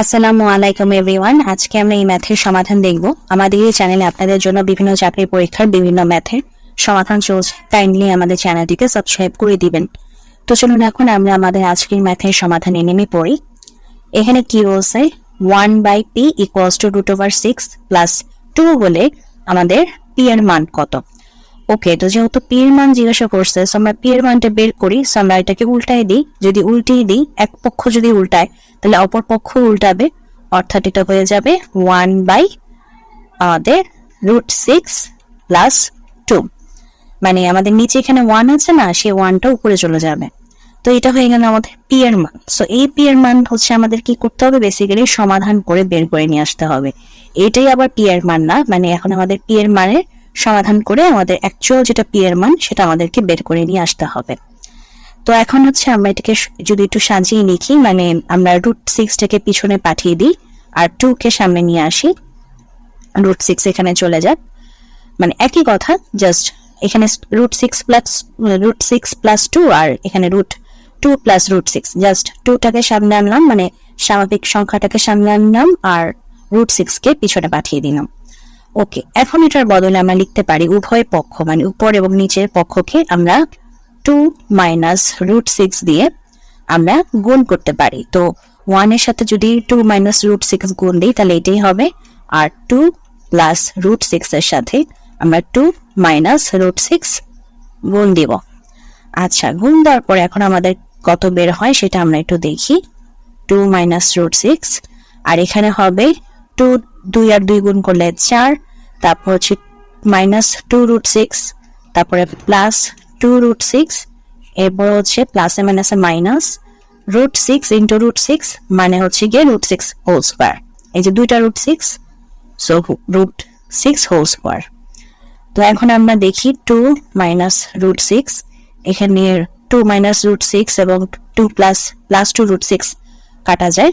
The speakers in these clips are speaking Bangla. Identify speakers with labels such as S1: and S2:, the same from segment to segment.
S1: আসসালামু আলাইকুম এভরিওয়ান আজকে আমরা এই ম্যাথের সমাধান দেখব। আমাদের এই চ্যানেলে আপনাদের জন্য বিভিন্ন চাকরির পরীক্ষার বিভিন্ন ম্যাথের সমাধান চলছে। কাইন্ডলি আমাদের চ্যানেলটিকে সাবস্ক্রাইব করে দিবেন। তো চলুন এখন আমরা আমাদের আজকের ম্যাথের সমাধানে নেমে পড়ি। এখানে কি বলছে? One by P equals two root over six plus two হলে আমাদের পি এর মান কত? ওকে তো যেহেতু পিয়ের মান জিজ্ঞাসা করছে আমরা পি এর মানটা বের করি আমরা এটাকে উল্টাই দিই। যদি উল্টিয়ে দিই, এক পক্ষ যদি উল্টায়, তাহলে অপর পক্ষ উল্টাবে। অর্থাৎ এটা হয়ে যাবে ওয়ান বাই আমাদের রুট সিক্স প্লাস টু মানে আমাদের নিচে এখানে ওয়ান আছে না সেই ওয়ানটা উপরে চলে যাবে। তো এটা হয়ে গেল আমাদের পি এর মান সো এই পি এর মান হচ্ছে আমাদের কি করতে হবে? বেসিক্যালি সমাধান করে বের করে নিয়ে আসতে হবে। এটাই আবার পি এর মান না মানে এখন আমাদের পি এর মানের সমাধান করে আমাদের অ্যাকচুয়াল যেটা পি এর মান, সেটা আমাদেরকে বের করে নিয়ে আসতে হবে। তো এখন হচ্ছে আমরা এটাকে যদি একটু সাজিয়ে লিখি মানে আমরা রুট সিক্সটাকে পিছনে পাঠিয়ে দিই, আর টু কে সামনে নিয়ে আসি রুট সিক্স এখানে চলে যাক। মানে একই কথা জাস্ট এখানে root six plus root six plus two আর এখানে root two plus root six just টুটাকে সামনে আনলাম মানে স্বাভাবিক সংখ্যাটাকে সামনে আনলাম, আর রুট সিক্সকে পিছনে পাঠিয়ে দিলাম। ওকে এখন এটার বদলে আমরা লিখতে পারি উভয় পক্ষ মানে উপর এবং নিচের পক্ষকে আমরা টু মাইনাস রুট সিক্স দিয়ে আমরা গুণ করতে পারি। তো ওয়ানের সাথে যদি টু মাইনাস রুট সিক্স গুণ দিই, তাহলে এটাই হবে। আর টু প্লাস রুট সিক্স এর সাথে আমরা টু মাইনাস রুট সিক্স গুণ দিব। আচ্ছা গুণ দেওয়ার পরে এখন আমাদের কত বের হয় সেটা আমরা একটু দেখি। টু মাইনাস রুট সিক্স আর এখানে হবে টু দুই আর দুই গুণ করলে চার তারপর হচ্ছে মাইনাস টু রুট সিক্স তারপরে প্লাস টু রুট সিক্স এরপর হচ্ছে প্লাসে মাইনাসে minus root six into root six মানে হচ্ছে গিয়ে রুট সিক্স হোল স্কোয়ার এই যে দুইটা root six so root six whole square তো এখন আমরা দেখি টু মাইনাস রুট সিক্স এখানে টু মাইনাস রুট সিক্স এবং two plus plus two root six কাটা যায়।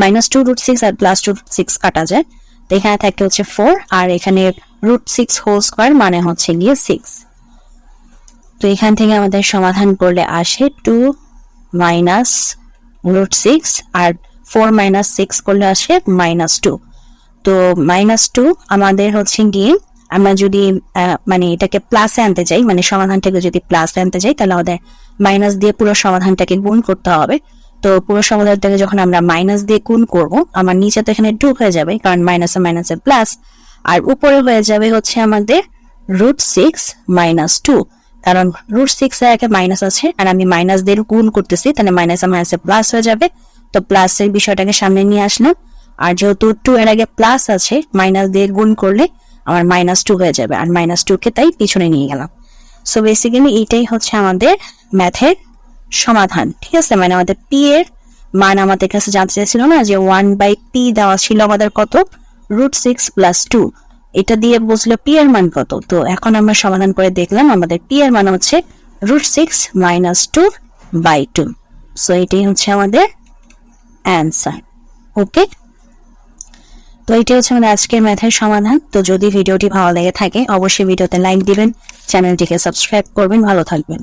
S1: মাইনাস টু রুট সিক্স আর প্লাস টু সিক্স কাটা যায়। এখানে থাকে হচ্ছে ফোর আর এখানে রুট সিক্স হোল স্কোয়ার মানে হচ্ছে গিয়ে সিক্স তো এখান থেকে আমাদের সমাধান করলে আসে টু মাইনাস রুট সিক্স আর ফোর মাইনাস সিক্স করলে আসে মাইনাস টু তো মাইনাস টু আমাদের হচ্ছে গিয়ে আমরা যদি মানে এটাকে প্লাসে আনতে চাই মানে সমাধানটাকে যদি প্লাসে আনতে চাই, তাহলে আমাদের মাইনাস দিয়ে পুরো সমাধানটাকে গুণ করতে হবে। তো পুরো সমাধানটাকে যখন আমরা মাইনাস দিয়ে গুণ করব, আমার নিচে তো এখানে টু হয়ে যাবে, কারণ মাইনাসে মাইনাসে প্লাস আর উপরে হয়ে যাবে হচ্ছে আমাদের রুট সিক্স মাইনাস টু কারণ রুট সিক্স এর একটা মাইনাস আছে, আর আমি মাইনাস দিয়ে গুণ করতেছি, তাহলে মাইনাসে মাইনাসে প্লাস হয়ে যাবে, তো প্লাসের বিষয়টাকে সামনে নিয়ে আসলাম, আর যেহেতু টু এর আগে প্লাস আছে মাইনাস দিয়ে গুণ করলে আমার মাইনাস টু হয়ে যাবে, আর মাইনাস টু কে তাই পিছনে নিয়ে গেলাম। সো বেসিক্যালি এইটাই হচ্ছে আমাদের ম্যাথের সমাধান, ঠিক আছে? মানে আমাদের পি এর মান আমাদের কাছে জানতে চাইছিল না যে ওয়ান বাই পি দেওয়া ছিল আমাদের কত? রুট সিক্স প্লাস টু এটা দিয়ে বুঝলো পি এর মান কত। তো এখন আমরা সমাধান করে দেখলাম আমাদের পি এর মান হচ্ছে root six minus two by two so এটাই হচ্ছে আমাদের অ্যান্সার ওকে তো এটাই হচ্ছে আমাদের আজকের ম্যাথের সমাধান। তো যদি ভিডিওটি ভালো লেগে থাকে, অবশ্যই ভিডিওতে লাইক দিবেন, চ্যানেলটিকে সাবস্ক্রাইব করবেন। ভালো থাকবেন।